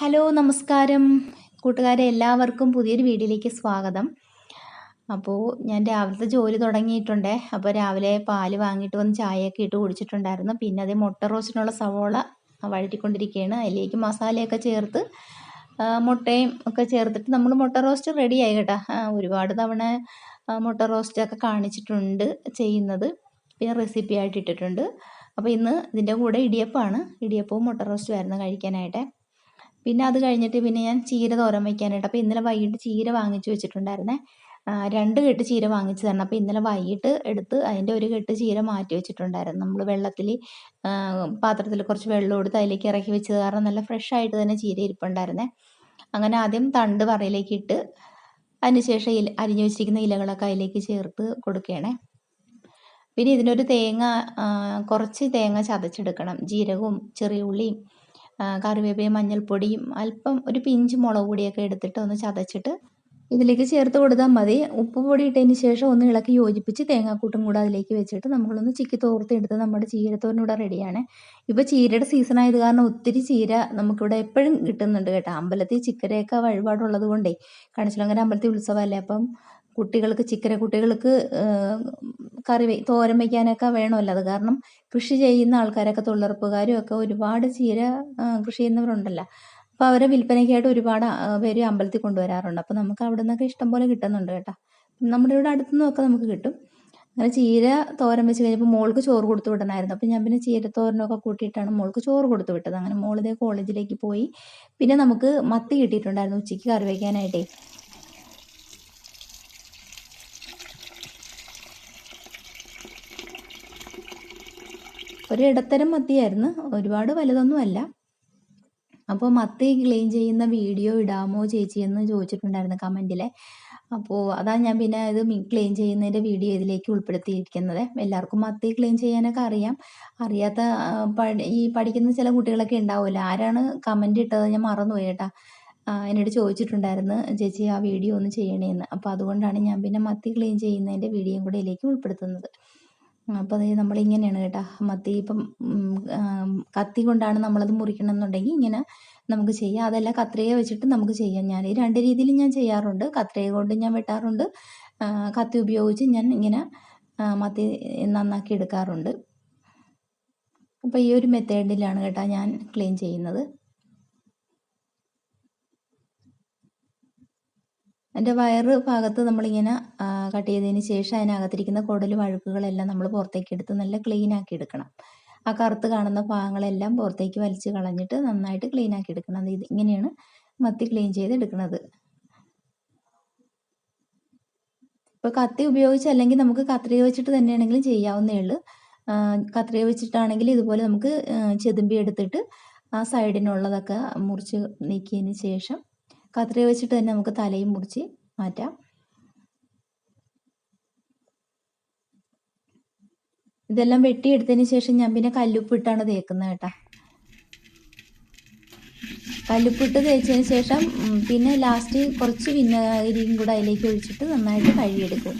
Hello നമസ്കാരം. കൂട്ടുകാരെ എല്ലാവർക്കും പുതിയൊരു വീഡിയോയിലേക്ക് സ്വാഗതം. അപ്പോൾ ഞാൻ രാവിലത്തെ ജോലി തുടങ്ങിയിട്ടുണ്ട്. അപ്പോൾ രാവിലെ പാൽ വാങ്ങിയിട്ട് വന്ന് ചായയൊക്കെ ഇട്ട് കുടിച്ചിട്ടുണ്ടായിരുന്നു. പിന്നെ അതേ മുട്ട റോസ്റ്റിനുള്ള സവോള വഴറ്റിക്കൊണ്ടിരിക്കുകയാണ്. അതിലേക്ക് മസാലയൊക്കെ ചേർത്ത് മുട്ടയും ഒക്കെ ചേർത്തിട്ട് നമ്മൾ മുട്ട റോസ്റ്റ് റെഡിയായി കേട്ടോ. ഒരുപാട് തവണ മുട്ട റോസ്റ്റൊക്കെ കാണിച്ചിട്ടുണ്ട് ചെയ്യുന്നത്. പിന്നെ റെസിപ്പി ആയിട്ട് ഇട്ടിട്ടുണ്ട്. അപ്പോൾ ഇന്ന് ഇതിന്റെ കൂടെ ഇടിയപ്പമാണ്. ഇടിയപ്പവും മുട്ട റോസ്റ്റും ആയിരുന്നു കഴിക്കാനായിട്ട്. പിന്നെ അത് കഴിഞ്ഞിട്ട് പിന്നെ ഞാൻ ചീര തോരൻ വയ്ക്കാനായിട്ട് അപ്പോൾ ഇന്നലെ വൈകിട്ട് ചീര വാങ്ങിച്ചു വെച്ചിട്ടുണ്ടായിരുന്നേ. രണ്ട് കെട്ട് ചീര വാങ്ങിച്ചു തരണം. അപ്പോൾ ഇന്നലെ വൈകിട്ട് എടുത്ത് അതിന്റെ ഒരു കെട്ട് ചീര മാറ്റി വെച്ചിട്ടുണ്ടായിരുന്നു. നമ്മൾ വെള്ളത്തിൽ പാത്രത്തിൽ കുറച്ച് വെള്ളം എടുത്ത് അതിലേക്ക് ഇറക്കി വെച്ചത് കാരണം നല്ല ഫ്രഷ് ആയിട്ട് തന്നെ ചീര ഇരിപ്പുണ്ടായിരുന്നേ. അങ്ങനെ ആദ്യം തണ്ട് പറയിലേക്ക് ഇട്ട് അതിനുശേഷം ഇല അരിഞ്ഞു വെച്ചിരിക്കുന്ന ഇലകളൊക്കെ അതിലേക്ക് ചേർത്ത് കൊടുക്കണേ. പിന്നെ ഇതിനൊരു തേങ്ങ കുറച്ച് തേങ്ങ ചതച്ചെടുക്കണം. ജീരകവും ചെറിയ ഉള്ളിയും കറിവേപ്പിലയും മഞ്ഞൾപ്പൊടിയും അല്പം ഒരു പിഞ്ച് മുളക് പൊടിയൊക്കെ എടുത്തിട്ട് ഒന്ന് ചതച്ചിട്ട് ഇതിലേക്ക് ചേർത്ത് കൊടുത്താൽ മതി. ഉപ്പ് പൊടി ഇട്ടതിന് ശേഷം ഒന്ന് ഇളക്കി യോജിപ്പിച്ച് തേങ്ങാക്കൂട്ടും കൂടെ അതിലേക്ക് വെച്ചിട്ട് നമ്മളൊന്ന് ചിക്കി തോർത്തെടുത്ത് നമ്മുടെ ചീരത്തോരൻ റെഡിയാണ്. ഇപ്പോൾ ചീരയുടെ സീസൺ ആയത് കാരണം ഒത്തിരി ചീര നമുക്കിവിടെ എപ്പോഴും കിട്ടുന്നുണ്ട് കേട്ടോ. അമ്പലത്തിൽ ചിക്കരയൊക്കെ വഴിപാടുള്ളത് കൊണ്ടേ. കണിച്ചിലങ്കര അമ്പലത്തിൽ ഉത്സവമല്ലേ അപ്പം? കുട്ടികൾക്ക് ചിക്കര കുട്ടികൾക്ക് കറി തോരൻ വയ്ക്കാനൊക്കെ വേണമല്ലോ. അത് കാരണം കൃഷി ചെയ്യുന്ന ആൾക്കാരൊക്കെ തൊഴിലുറപ്പുകാരും ഒക്കെ ഒരുപാട് ചീര കൃഷി ചെയ്യുന്നവരുണ്ടല്ലോ. അപ്പോൾ അവരെ വിൽപ്പനയ്ക്കായിട്ട് ഒരുപാട് പേര് അമ്പലത്തിൽ കൊണ്ടുവരാറുണ്ട്. അപ്പോൾ നമുക്ക് അവിടെ നിന്നൊക്കെ ഇഷ്ടംപോലെ കിട്ടുന്നുണ്ട് കേട്ടോ. നമ്മുടെ ഇവിടെ അടുത്തു നിന്നൊക്കെ നമുക്ക് കിട്ടും. അങ്ങനെ ചീര തോരൻ വെച്ച് കഴിഞ്ഞപ്പോൾ മോൾക്ക് ചോറ് കൊടുത്തു വിടണമായിരുന്നു അപ്പോൾ ഞാൻ പിന്നെ ചീര തോരനൊക്കെ കൂട്ടിയിട്ടാണ് മോൾക്ക് ചോറ് കൊടുത്തു വിട്ടത്. അങ്ങനെ മോളിതേ കോളേജിലേക്ക് പോയി. പിന്നെ നമുക്ക് മത്തി കിട്ടിയിട്ടുണ്ടായിരുന്നു ഉച്ചയ്ക്ക് കറി വയ്ക്കാനായിട്ടേ ഒരു ഇടത്തരം മത്തിയായിരുന്നു. ഒരുപാട് വലുതൊന്നുമല്ല. അപ്പോൾ മത്തി ക്ലീൻ ചെയ്യുന്ന വീഡിയോ ഇടാമോ ചേച്ചി എന്ന് ചോദിച്ചിട്ടുണ്ടായിരുന്നു കമന്റിൽ അപ്പോൾ അതാണ് ഞാൻ പിന്നെ ഇത് ക്ലീൻ ചെയ്യുന്നതിന്റെ വീഡിയോ ഇതിലേക്ക് ഉൾപ്പെടുത്തിയിരിക്കുന്നത്. എല്ലാവർക്കും മത്തി ക്ലീൻ ചെയ്യാനൊക്കെ അറിയാം. അറിയാത്ത ഈ പഠിക്കുന്ന ചില കുട്ടികളൊക്കെ ഉണ്ടാവില്ല ആരാണ് കമന്റ് ഇട്ടത് ഞാൻ മറന്നുപോയി കേട്ടാ. എന്നോട് ചോദിച്ചിട്ടുണ്ടായിരുന്നു ചേച്ചി ആ വീഡിയോ ഒന്ന് ചെയ്യണേന്ന്. അപ്പോൾ അതുകൊണ്ടാണ് ഞാൻ പിന്നെ മത്തി ക്ലീൻ ചെയ്യുന്നതിന്റെ വീഡിയോയും കൂടെ ഇതിലേക്ക് ഉൾപ്പെടുത്തുന്നത്. അപ്പോൾ അത് നമ്മളിങ്ങനെയാണ് കേട്ടോ. മത്തി ഇപ്പം കത്തി കൊണ്ടാണ് നമ്മളത് മുറിക്കണമെന്നുണ്ടെങ്കിൽ ഇങ്ങനെ നമുക്ക് ചെയ്യാം. അതല്ല കത്രിക വെച്ചിട്ട് നമുക്ക് ചെയ്യാം. ഞാൻ ഈ രണ്ട് രീതിയിൽ ഞാൻ ചെയ്യാറുണ്ട്. കത്രിക കൊണ്ട് ഞാൻ വെട്ടാറുണ്ട്. കത്തി ഉപയോഗിച്ച് ഞാൻ ഇങ്ങനെ മത്തി നന്നാക്കി എടുക്കാറുണ്ട്. അപ്പോൾ ഈ ഒരു മെത്തേഡിലാണ് കേട്ടോ ഞാൻ ക്ലീൻ ചെയ്യുന്നത്. എന്റെ വയറ് ഭാഗത്ത് നമ്മളിങ്ങനെ കട്ട് ചെയ്തതിന് ശേഷം അതിനകത്തിരിക്കുന്ന കുടലും അഴുക്കുകളെല്ലാം നമ്മൾ പുറത്തേക്ക് എടുത്ത് നല്ല ക്ലീൻ ആക്കി എടുക്കണം. ആ കറുത്ത് കാണുന്ന ഭാഗങ്ങളെല്ലാം പുറത്തേക്ക് വലിച്ച് കളഞ്ഞിട്ട് നന്നായിട്ട് ക്ലീൻ ആക്കി എടുക്കണം. ഇത് ഇങ്ങനെയാണ് മത്തി ക്ലീൻ ചെയ്ത് എടുക്കുന്നത് ഇപ്പോൾ കത്തി ഉപയോഗിച്ച് അല്ലെങ്കിൽ നമുക്ക് കത്രിക വെച്ചിട്ട് തന്നെയാണെങ്കിലും ചെയ്യാവുന്നേ ഉള്ളൂ. കത്രി വെച്ചിട്ടാണെങ്കിൽ ഇതുപോലെ നമുക്ക് ചെതുമ്പി എടുത്തിട്ട് ആ സൈഡിനുള്ളതൊക്കെ മുറിച്ച് നീക്കിയതിന് ശേഷം കത്രിക വെച്ചിട്ട് തന്നെ നമുക്ക് തലയും മുറിച്ച് മാറ്റാം. ഇതെല്ലാം വെട്ടിയെടുത്തതിന് ശേഷം ഞാൻ പിന്നെ കല്ലുപ്പിട്ടാണ് തേക്കുന്നത് കേട്ടോ. കല്ലുപ്പിട്ട് തേച്ചതിന് ശേഷം പിന്നെ ലാസ്റ്റ് കുറച്ച് വിനാഗിരിയും കൂടെ അതിലേക്ക് ഒഴിച്ചിട്ട് നന്നായിട്ട് കഴുകിയെടുക്കും.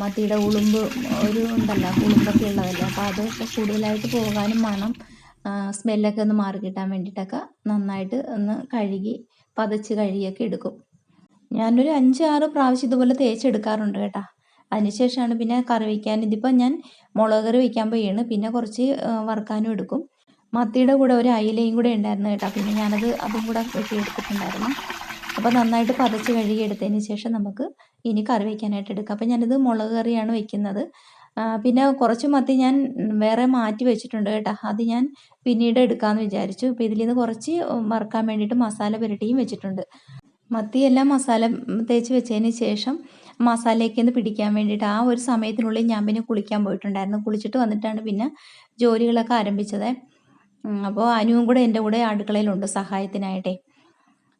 മത്തിയുടെ ഉളുമ്പ് ഒരു ഉണ്ടല്ലോ ഉളുമ്പൊക്കെ ഉള്ളതല്ലേ? അപ്പോൾ അതൊക്കെ കൂടുതലായിട്ട് പോകാനും മണം സ്മെല്ലൊക്കെ ഒന്ന് മാറി കിട്ടാൻ വേണ്ടിയിട്ടൊക്കെ നന്നായിട്ട് ഒന്ന് കഴുകി പതച്ച് കഴുകിയൊക്കെ എടുക്കും. ഞാനൊരു അഞ്ച് ആറ് പ്രാവശ്യം ഇതുപോലെ തേച്ചെടുക്കാറുണ്ട് കേട്ടോ. അതിനുശേഷമാണ് പിന്നെ കറി വയ്ക്കാൻ ഇതിപ്പോൾ ഞാൻ മുളക് കറി വയ്ക്കാൻ പോയാണ്. പിന്നെ കുറച്ച് വറുക്കാനും എടുക്കും. മത്തിയുടെ കൂടെ ഒരു അയിലയും കൂടെ ഉണ്ടായിരുന്നു കേട്ടോ. പിന്നെ ഞാനത് അതും കൂടെ വെട്ടിയെടുത്തിട്ടുണ്ടായിരുന്നു അപ്പോൾ നന്നായിട്ട് പതച്ച് കഴുകി എടുത്തതിന് ശേഷം നമുക്ക് ഇനി കറി വയ്ക്കാനായിട്ട് എടുക്കാം. അപ്പോൾ ഞാനിത് മുളക് കറിയാണ് വെക്കുന്നത്. പിന്നെ കുറച്ച് മത്തി ഞാൻ വേറെ മാറ്റി വെച്ചിട്ടുണ്ട് കേട്ടോ. അത് ഞാൻ പിന്നീട് എടുക്കാമെന്ന് വിചാരിച്ചു. അപ്പോൾ ഇതിൽ നിന്ന് കുറച്ച് വറുക്കാൻ വേണ്ടിയിട്ട് മസാല പുരട്ടിയും വെച്ചിട്ടുണ്ട്. മത്തിയെല്ലാം മസാല തേച്ച് വെച്ചതിന് ശേഷം മസാലയൊക്കെ ഒന്ന് പിടിക്കാൻ വേണ്ടിയിട്ട് ആ ഒരു സമയത്തിനുള്ളിൽ ഞാൻ പിന്നെ കുളിക്കാൻ പോയിട്ടുണ്ടായിരുന്നു. കുളിച്ചിട്ട് വന്നിട്ടാണ് പിന്നെ ജോലികളൊക്കെ ആരംഭിച്ചത്. അപ്പോൾ അനുവും കൂടെ എന്റെ കൂടെ അടുക്കളയിലുണ്ട് സഹായത്തിനായിട്ടേ.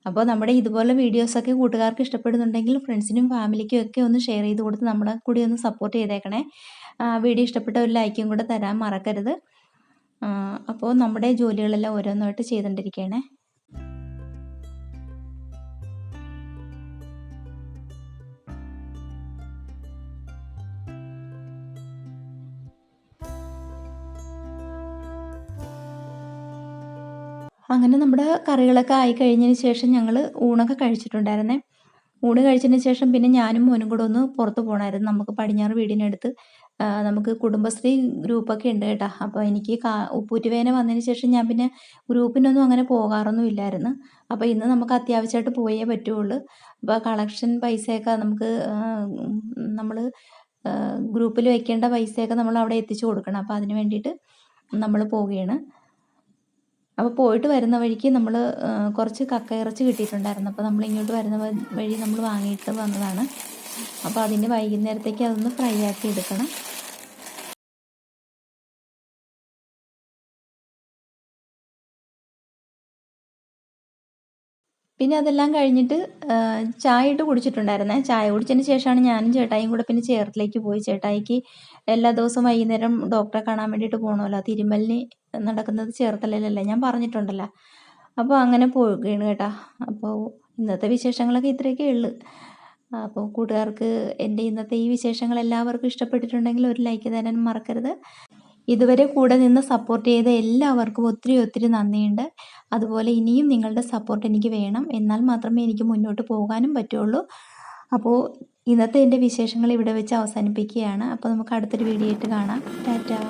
അപ്പോൾ നമ്മുടെ ഇതുപോലെ വീഡിയോസൊക്കെ കൂട്ടുകാർക്ക് ഇഷ്ടപ്പെടുന്നുണ്ടെങ്കിൽ ഫ്രണ്ട്സിനും ഫാമിലിക്കും ഒക്കെ ഒന്ന് ഷെയർ ചെയ്ത് കൊടുത്ത് നമ്മളെ കൂടി ഒന്ന് സപ്പോർട്ട് ചെയ്തേക്കണേ. വീഡിയോ ഇഷ്ടപ്പെട്ട ഒരു ലൈക്കും കൂടെ തരാൻ മറക്കരുത്. അപ്പോൾ നമ്മുടെ ജോലികളെല്ലാം ഓരോന്നായിട്ട് ചെയ്തുകൊണ്ടിരിക്കുകയാണേ അങ്ങനെ നമ്മുടെ കറികളൊക്കെ ആയി കഴിഞ്ഞതിന് ശേഷം ഞങ്ങൾ ഊണൊക്കെ കഴിച്ചിട്ടുണ്ടായിരുന്നേ. ഊണ് കഴിച്ചതിന് ശേഷം പിന്നെ ഞാനും മോനും കൂടെ ഒന്ന് പുറത്ത് പോകണമായിരുന്നു നമുക്ക് പടിഞ്ഞാറ് വീടിനടുത്ത് നമുക്ക് കുടുംബശ്രീ ഗ്രൂപ്പൊക്കെ ഉണ്ട് കേട്ടോ. അപ്പോൾ എനിക്ക് കാ ഉപ്പൂറ്റുവേന വന്നതിന് ശേഷം ഞാൻ പിന്നെ ഗ്രൂപ്പിനൊന്നും അങ്ങനെ പോകാറൊന്നും ഇല്ലായിരുന്നു. അപ്പോൾ ഇന്ന് നമുക്ക് അത്യാവശ്യമായിട്ട് പോയേ പറ്റുള്ളൂ. അപ്പോൾ കളക്ഷൻ പൈസയൊക്കെ നമുക്ക് നമ്മൾ ഗ്രൂപ്പിൽ വെക്കേണ്ട പൈസയൊക്കെ നമ്മൾ അവിടെ എത്തിച്ചു കൊടുക്കണം. അപ്പോൾ അതിന് വേണ്ടിയിട്ട് നമ്മൾ പോവുകയാണ്. അപ്പോൾ പോയിട്ട് വരുന്ന വഴിക്ക് നമ്മൾ കുറച്ച് കക്ക ഇറച്ചി കിട്ടിയിട്ടുണ്ടായിരുന്നു. അപ്പോൾ നമ്മൾ ഇങ്ങോട്ട് വരുന്ന വഴി നമ്മൾ വാങ്ങിയിട്ട് വന്നതാണ്. അപ്പോൾ അതിന് വൈകുന്നേരത്തേക്ക് അതൊന്ന് ഫ്രൈ ആക്കി എടുക്കണം. പിന്നെ അതെല്ലാം കഴിഞ്ഞിട്ട് ചായ ഇട്ട് കുടിച്ചിട്ടുണ്ടായിരുന്നേ. ചായ കുടിച്ചതിന് ശേഷമാണ് ഞാനും ചേട്ടായിയും കൂടെ പിന്നെ ചേർത്തിലേക്ക് പോയി. ചേട്ടായിക്ക് എല്ലാ ദിവസവും വൈകുന്നേരം ഡോക്ടറെ കാണാൻ വേണ്ടിയിട്ട് പോകണമല്ലോ തിരുമലിന് നടക്കുന്നത് ചേർത്തലല്ലേ ഞാൻ പറഞ്ഞിട്ടുണ്ടല്ലോ. അപ്പോൾ അങ്ങനെ പോവുകയാണ് കേട്ടാ. അപ്പോൾ ഇന്നത്തെ വിശേഷങ്ങളൊക്കെ ഇത്രയൊക്കെ ഉള്ളു. അപ്പോൾ കൂട്ടുകാർക്ക് എന്റെ ഇന്നത്തെ ഈ വിശേഷങ്ങൾ എല്ലാവർക്കും ഇഷ്ടപ്പെട്ടിട്ടുണ്ടെങ്കിൽ ഒരു ലൈക്ക് തരാൻ മറക്കരുത്. ഇതുവരെ കൂടെ നിന്ന് സപ്പോർട്ട് ചെയ്ത എല്ലാവർക്കും ഒത്തിരി ഒത്തിരി നന്ദിയുണ്ട്. അതുപോലെ ഇനിയും നിങ്ങളുടെ സപ്പോർട്ട് എനിക്ക് വേണം. എന്നാൽ മാത്രമേ എനിക്ക് മുന്നോട്ട് പോകാനും പറ്റുള്ളൂ. അപ്പോൾ ഇന്നത്തെ എന്റെ വിശേഷങ്ങൾ ഇവിടെ വെച്ച് അവസാനിപ്പിക്കുകയാണ്. അപ്പോൾ നമുക്ക് അടുത്തൊരു വീഡിയോ ആയിട്ട് കാണാം. ടാറ്റാ.